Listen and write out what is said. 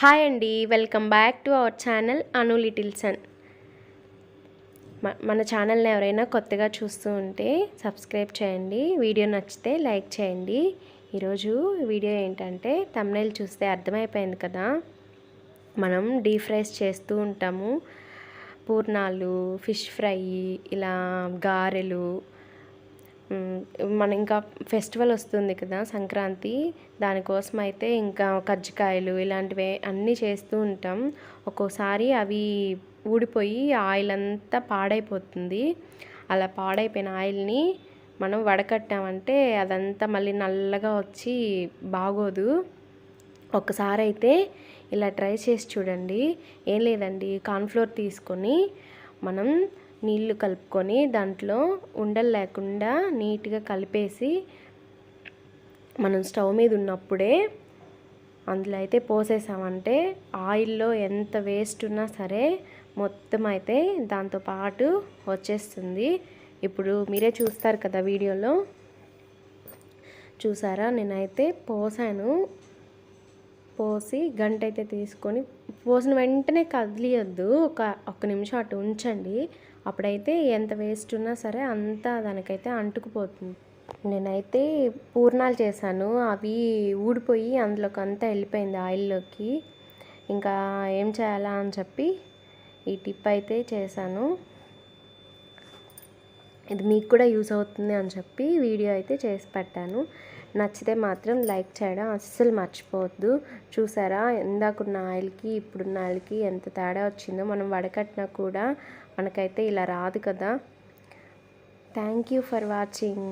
Hi అండి welcome back to our channel Anu లిటిల్సన్ మన ఛానల్ని ఎవరైనా కొత్తగా చూస్తూ ఉంటే సబ్స్క్రైబ్ చేయండి వీడియో నచ్చితే లైక్ చేయండి. ఈరోజు వీడియో ఏంటంటే తమ్నైల్ చూస్తే అర్థమైపోయింది కదా. మనం డీప్ ఫ్రైస్ చేస్తూ ఉంటాము. పూర్ణాలు ఫిష్ ఫ్రై ఇలా గారెలు మన ఇంకా ఫెస్టివల్ వస్తుంది కదా సంక్రాంతి దానికోసం అయితే ఇంకా కజ్జికాయలు ఇలాంటివి అన్నీ చేస్తూ ఉంటాం. ఒక్కోసారి అవి ఊడిపోయి ఆయిల్ అంతా పాడైపోతుంది. అలా పాడైపోయిన ఆయిల్ని మనం వడకట్టామంటే అదంతా మళ్ళీ నల్లగా వచ్చి బాగోదు. ఒకసారి అయితే ఇలా ట్రై చేసి చూడండి. ఏం లేదండి కార్న్ఫ్లోర్ తీసుకొని మనం నీళ్ళు కలుపుకొని దాంట్లో ఉండలు లేకుండా నీట్గా కలిపేసి మనం స్టవ్ మీద ఉన్నప్పుడే అందులో అయితే పోసేసామంటే ఆయిల్లో ఎంత వేస్ట్ ఉన్నా సరే మొత్తం అయితే దాంతో పాటు వచ్చేస్తుంది. ఇప్పుడు మీరే చూస్తారు కదా వీడియోలో. చూసారా? నేనైతే పోసాను. పోసి గంట అయితే తీసుకొని పోసిన వెంటనే కదిలియొద్దు. ఒక ఒక్క నిమిషం అటు ఉంచండి. అప్పుడైతే ఎంత వేస్ట్ ఉన్నా సరే అంతా దానికైతే అంటుకుపోతుంది. నేనైతే పూర్ణాలు చేశాను. అవి ఊడిపోయి అందులోకి అంతా వెళ్ళిపోయింది ఆయిల్లోకి. ఇంకా ఏం చేయాలా అని చెప్పి ఈ టిప్ అయితే చేశాను. ఇది మీకు కూడా యూస్ అవుతుంది అని చెప్పి వీడియో అయితే చేసి పెట్టాను. నచ్చితే మాత్రం లైక్ చేయడం అస్సలు మర్చిపోవద్దు. చూసారా? ఇందాకున్న ఆయిల్కి ఇప్పుడున్న ఆయిల్కి ఎంత తేడా వచ్చిందో మనం వడకట్టినా కూడా మనకైతే ఇలా రాదు కదా. Thank you for watching